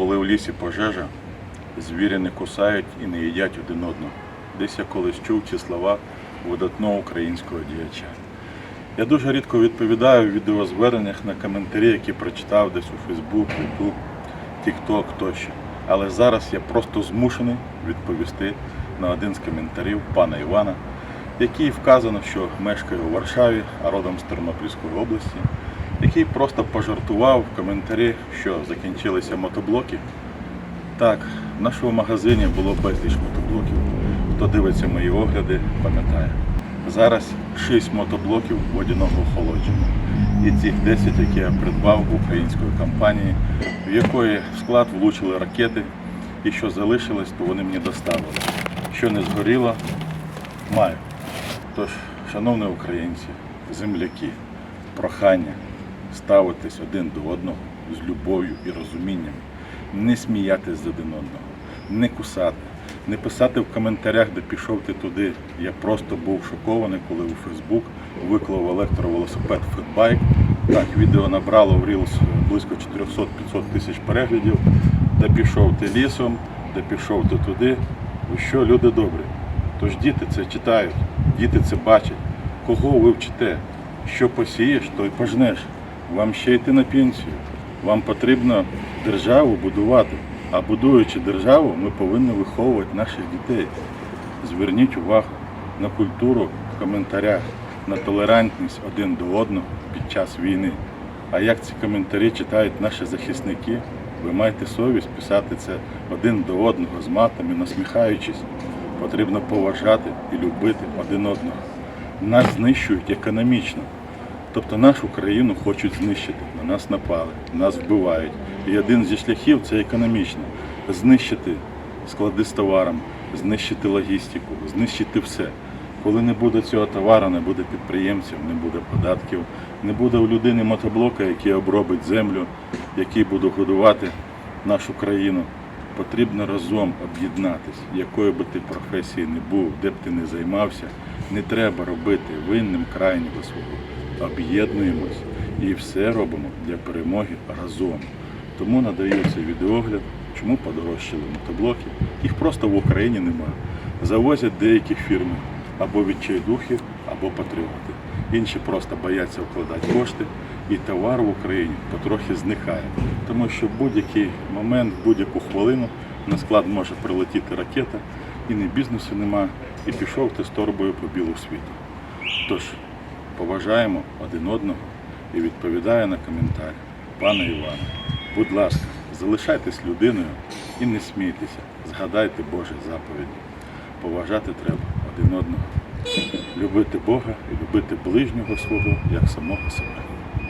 Коли в лісі пожежа, звірі не кусають і не їдять один одного. Десь я колись чув ці слова видатного українського діяча. Я дуже рідко відповідаю в відеозверненнях на коментарі, які прочитав десь у Фейсбук, Ютуб, Тікток тощо. Але зараз я просто змушений відповісти на один з коментарів пана Івана, який вказано, що мешкає у Варшаві, а родом з Тернопільської області, який просто пожартував в коментарі, що закінчилися мотоблоки. Так, в нашому магазині було безліч мотоблоків. Хто дивиться мої огляди, пам'ятає. Зараз 6 мотоблоків водяного охолодження. І цих 10, які я придбав української компанії, в якої в склад влучили ракети, і що залишилось, то вони мені доставили. Що не згоріло, маю. Тож, шановні українці, земляки, прохання ставитись один до одного з любов'ю і розумінням, не сміятись з один одного, не кусати, не писати в коментарях, де пішов ти туди. Я просто був шокований, коли у Фейсбук виклав електровелосипед Фетбайк. Так, відео набрало в Reels близько 400-500 тисяч переглядів, де пішов ти лісом, де пішов ти туди. Ви що, люди добрі? Тож діти це читають, діти це бачать. Кого ви вчите? Що посієш, то й пожнеш. Вам ще йти на пенсію. Вам потрібно державу будувати. А будуючи державу, ми повинні виховувати наших дітей. Зверніть увагу на культуру в коментарях, на толерантність один до одного під час війни. А як ці коментарі читають наші захисники, ви маєте совість писати це один до одного з матами, насміхаючись. Потрібно поважати і любити один одного. Нас знищують економічно. Тобто нашу країну хочуть знищити, на нас напали, нас вбивають. І один зі шляхів це економічно. Знищити склади з товаром, знищити логістику, знищити все. Коли не буде цього товару, не буде підприємців, не буде податків, не буде у людини мотоблока, який обробить землю, який буде годувати нашу країну. Потрібно разом об'єднатися, якою би ти професії не був, де б ти не займався. Не треба робити винним крайнього свого. Об'єднуємось і все робимо для перемоги разом. Тому цей відеогляд, чому подорожчали мотоблоки. Їх просто в Україні немає. Завозять деякі фірми або відчайдухи, або патріоти. Інші просто бояться вкладати кошти, і товар в Україні потрохи зникає. Тому що в будь-який момент, в будь-яку хвилину на склад може прилетіти ракета, і ні бізнесу нема, і пішов ти з торбою по білу світу. Тож поважаємо один одного і відповідає на коментар. Пане Іване, будь ласка, залишайтесь людиною і не смійтеся. Згадайте Божі заповіді. Поважати треба один одного. Любити Бога і любити ближнього свого як самого себе.